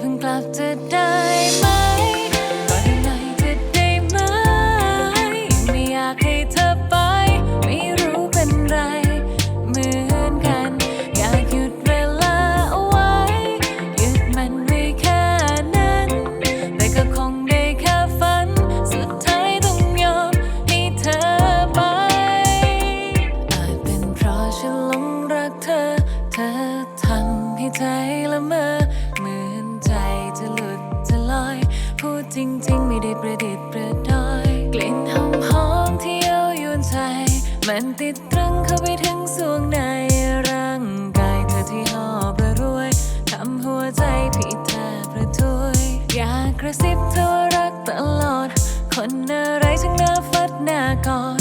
เพิ่งกลับจะได้มา มันติดตรึงเข้าไปถึงสวงในร่างกายเธอที่หอบระรวยทำหัวใจพี่แทบประทุยอยากกระซิบเธอรักตลอด คนอะไรช่างน่าฟัดน่ากอด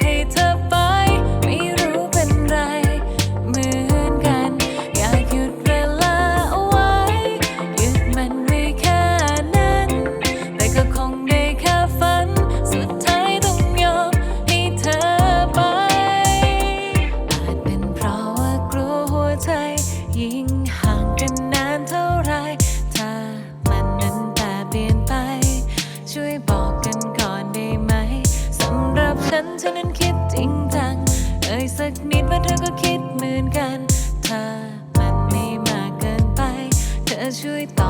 paid to เธอนั้นคิดจริงจัง เอ่ยสักนิดว่าเธอก็คิดเหมือนกัน ถ้ามันไม่มากเกินไป เธอช่วยตอบ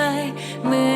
ไหลเมื่อ